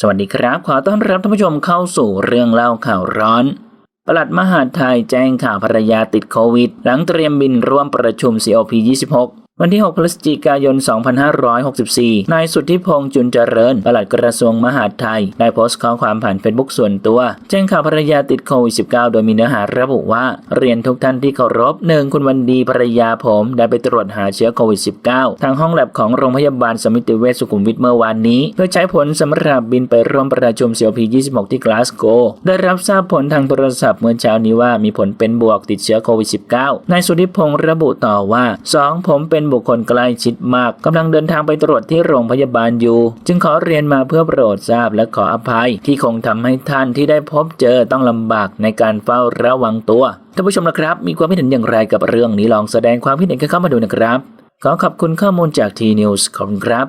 สวัสดีครับ ขอต้อนรับท่านผู้ชมเข้าสู่เรื่องเล่าข่าวร้อน ปลัดมหาดไทยแจ้งข่าวภรรยาติดโควิด หลังเตรียมบินร่วมประชุม COP 26 วันที่ 6 พฤศจิกายน 2564 นายสุทธิพงษ์จุนเจริญ ปลัดกระทรวงมหาดไทย ได้โพสต์ข้อความผ่านเฟซบุ๊กส่วนตัว แจ้งข่าวภรรยาติดโควิด -19 โดยมีเนื้อหาระบุว่า เรียนทุกท่านที่เคารพหนึ่งคุณวันดีภรรยาผม ได้ไปตรวจหาเชื้อโควิด -19 ทางห้องแลบของโรงพยาบาลสมิติเวชสุขุมวิทเมื่อวานนี้ เพื่อใช้ผลสำหรับบินไปร่วมประชุม COP 26 ที่กลาสโก ได้รับทราบผลทางโทรศัพท์เมื่อเช้านี้ว่ามีผลเป็นบวกติดเชื้อโควิด -19 นายสุทธิพงษ์ระบุต่อว่า 2. ผมเป็นบุคคลใกล้ชิดมากกำลังเดินทางไปตรวจที่โรงพยาบาลอยู่ จึงขอเรียนมาเพื่อโปรดทราบและขออภัย ที่คงทำให้ท่านที่ได้พบเจอต้องลำบากในการเฝ้าระวังตัวท่านผู้ชมนะครับ มีความคิดเห็นอย่างไรกับเรื่องนี้ลองแสดงความคิดเห็นกันเข้ามาดูนะครับ ขอขอบคุณข้อมูลจากทีนิวส์ขอบคุณครับ